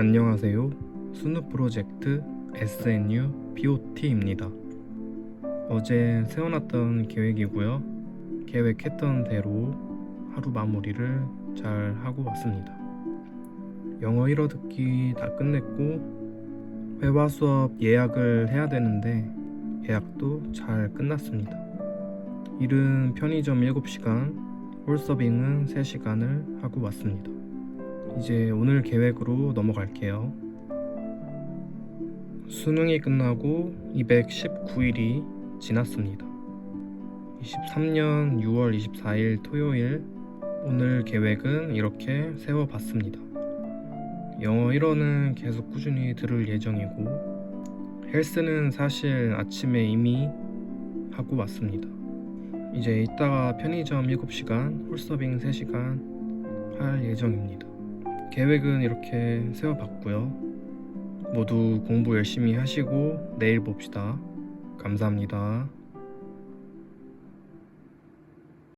안녕하세요. 스누 프로젝트 SNU BOT입니다. 어제 세워놨던 계획이고요. 계획했던 대로 하루 마무리를 잘 하고 왔습니다. 영어 1어 듣기 다 끝냈고 회화 수업 예약을 해야 되는데 예약도 잘 끝났습니다. 일은 편의점 7시간, 홀서빙은 3시간을 하고 왔습니다. 이제 오늘 계획으로 넘어갈게요. 수능이 끝나고 219일이 지났습니다. 23년 6월 24일 토요일 오늘 계획은 이렇게 세워봤습니다. 영어 1어는 계속 꾸준히 들을 예정이고 헬스는 사실 아침에 이미 하고 왔습니다. 이제 이따가 편의점 7시간, 홀서빙 3시간 할 예정입니다. 계획은 이렇게 세워봤고요. 모두 공부 열심히 하시고 내일 봅시다. 감사합니다.